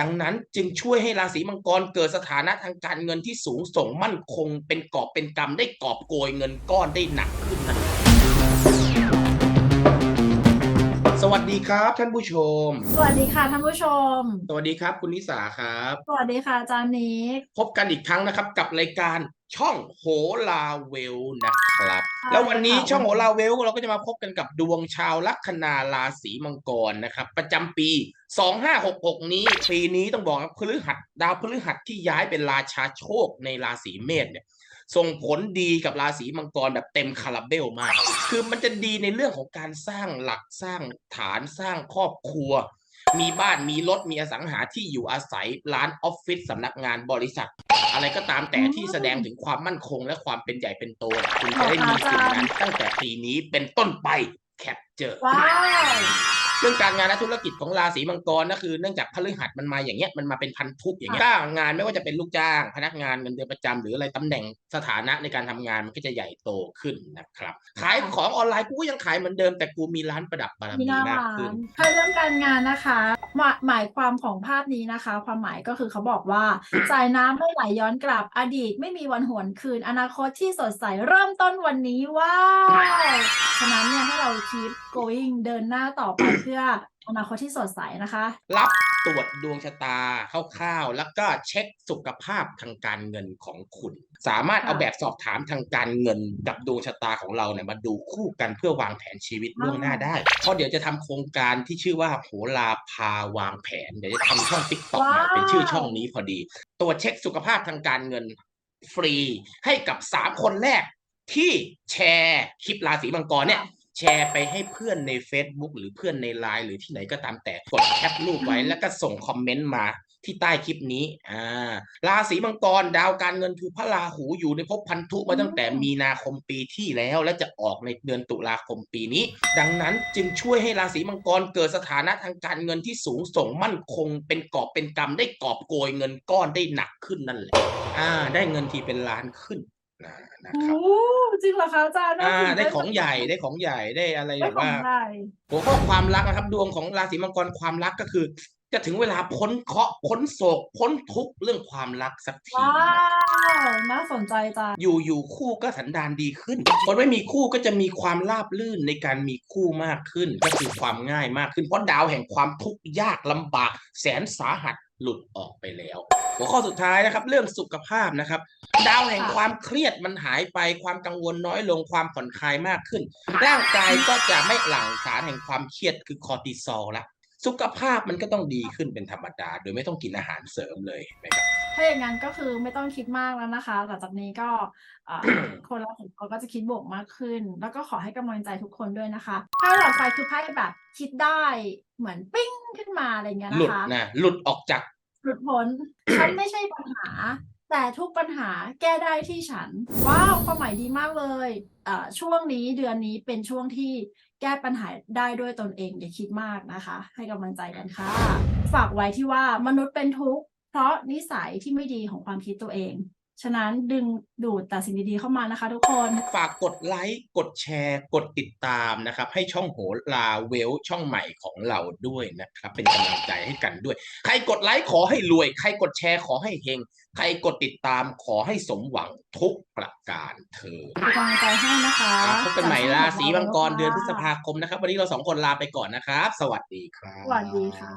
ดังนั้นจึงช่วยให้ราศีมังกรเกิดสถานะทางการเงินที่สูงส่งมั่นคง เป็นกอบเป็นกำได้กอบโกยเงินก้อนได้หนักขึ้นนั่นเองสวัสดีครับท่านผู้ชม สวัสดีค่ะท่านผู้ชม สวัสดีครับคุณนิสาครับ สวัสดีค่ะอาจารย์นิกพบกันอีกครั้งนะครับกับรายการช่องโหราเวลนะครับ แล้ววันนี้ค่ะช่องโหราเวลเราก็จะมาพบกันกับดวงชาวลัคนาราศีมังกรนะครับ ประจำปี 2566นี้ปีนี้ต้องบอกว่าพฤหัสดาวพฤหัสที่ย้ายเป็นราชาโชคในราศีเมษเนี่ยส่งผลดีกับราศีมังกรแบบเต็มคาราเบลมาก คือมันจะดีในเรื่องของการสร้างหลักสร้างฐานสร้างครอบครัว มีบ้านมีรถมีอสังหาที่อยู่อาศัยร้านออฟฟิศสำนักงานบริษัท อะไรก็ตามแต่ที่แสดงถึงความมั่นคงและความเป็นใหญ่เป็นโตคุณจะได้มีสิ่งนั้นตั้งแต่ปีนี้เป็นต้นไปแคปเจอร์ว้าว เรื่องการงานและธุรกิจของราศีมังกรก็คือเนื่องจากพฤหัสมันมาอย่างเงี้ยมันมาเป็นพันธุกอย่างเงี้ยถ้างานไม่ว่าจะเป็นลูกจ้าง พนักงานเงินเดือนประจำหรืออะไรตำแหน่งสถานะในการทำงานมันก็จะใหญ่โตขึ้นนะครับขายของออนไลน์กูก็ยังขายเหมือนเดิมแต่กูมีร้านประดับบารมีมีหน้ามากร้าขึ้นนถ้าเรื่องการงานนะคะ หมายหมายความของภาพนี้นะคะ ความหมายก็คือเขาบอกว่าสายน้ำไม่ไหลย้อนกลับอดีตไม่มีวันหวนคืน อนาคตที่สดใสเริ่มต้นวันนี้ว้าวฉะนั้นเนี่ยให้เรา keep going เดินหน้าต่อไปเพื่อ อนาคตที่สดใสนะคะ รับตรวจดวงชะตาคร่าวๆ แล้วก็เช็คสุขภาพทางการเงินของคุณ สามารถเอาค่ะแบบสอบถามทางการเงินกับดวงชะตาของเราเนี่ยมาดูคู่กันเพื่อวางแผนชีวิตล่วงหน้าได้ เพราะเดี๋ยวจะทำโครงการที่ชื่อว่าโหราพาวางแผน เดี๋ยวจะทำช่องติ๊กต็อกว้าวเป็นชื่อช่องนี้พอดี ตรวจเช็คสุขภาพทางการเงินฟรีให้กับสามคนแรกที่แชร์คลิปราศีมังกรเนี่ย แชร์ไปให้เพื่อนใน Facebook หรือเพื่อนในไลน์หรือที่ไหนก็ตามแต่กดแคปรูปไว้อืมแล้วก็ส่งคอมเมนต์มาที่ใต้คลิปนี้อ่าราศีมังกรดาวการเงินคือพระราหูอยู่ในภพพันธุมาตั้งแต่มีนาคมปีที่แล้ว และจะออกในเดือนตุลาคมปีนี้ ดังนั้นจึงช่วยให้ราศีมังกรเกิดสถานะทางการเงินที่สูงส่งมั่นคง เป็นกอบเป็นกำได้กอบโกยเงินก้อนได้หนักขึ้นนั่นแหละอ่าได้เงินทีเป็นล้านขึ้น นะนะครับโอ้จริงเหรอคะอาจารย์น่อ่าตื่นได้เต้นของใหญ่ได้ของใหญ่ได้อะไรได้แบบของว่าใหญ่หัวข้อความรักนะครับ ดวงของราศีมังกรความรักก็คือ จะถึงเวลาพ้นเคราะห์พ้นโศกพ้นทุกข์เรื่องความรักสักทีว้านะวน่าสนใจจังอยู่อยู่คู่ก็สันดานดีขึ้น คนไม่มีคู่ก็จะมีความราบลื่นในการมีคู่มากขึ้น ก็คือความง่ายมากขึ้นเพราะดาวแห่งความทุกข์ยากลำบาก แสนสาหัสหลุดออกไปแล้ว หัวข้อสุดท้ายนะครับ เรื่องสุขภาพนะครับ ดาวแห่งความเครียดมันหายไปความกังวลน้อยลงความผ่อนคลายมากขึ้น ร่างกายก็จะไม่หลั่งสารแห่งความเครียดคือคอร์ติซอลละ สุขภาพมันก็ต้องดีขึ้นเป็นธรรมดา โดยไม่ต้องกินอาหารเสริมเลยนะครับถ้าอย่างนั้นก็คือไม่ต้องคิดมากแล้วนะคะหลังจากนี้ก็เอ่อคนเราถึงเขาก็จะคิดบวกมากขึ้น แล้วก็ขอให้กำลังใจทุกคนด้วยนะคะไพ่หลอดไฟคือไพ่แบบคิดได้เหมือนปิ้งขึ้นมาอะไรเงี้ยหลุนะดคะนะหลุดออกจากหลุดพ้นฉันไม่ใช่ปัญหา แต่ทุกปัญหาแก้ได้ที่ฉัน ว้าวความหมายดีมากเลยอ่อช่วงนี้เดือนนี้เป็นช่วงที่แก้ปัญหาได้ด้วยตนเองอย่าคิดมากนะคะ ให้กำลังใจกันค่ะ ฝากไว้ที่ว่ามนุษย์เป็นทุกข์เพราะนิสัยที่ไม่ดีของความคิดตัวเอง ฉะนั้นดึงดูดแต่สิ่งดีๆเข้ามานะคะทุกคน ฝากกดไลค์กดแชร์ กดติดตามนะครับ ให้ช่องโหราเวลช่องใหม่ของเราด้วยนะครับ เป็นกำลังใจให้กันด้วย ใครกดไลค์ขอให้รวย ใครกดแชร์ขอให้เฮงใครกดติดตามขอให้สมหวังทุกประการเธอญเป็นกำลังใจให้นะคะอะพบกันใหม่จากช่องราศีขมังกรค่ะเดือนพฤษภาคมนะครับ วันนี้เราสองคนลาไปก่อนนะครับ สวัสดีครับสวัสดีค่ะ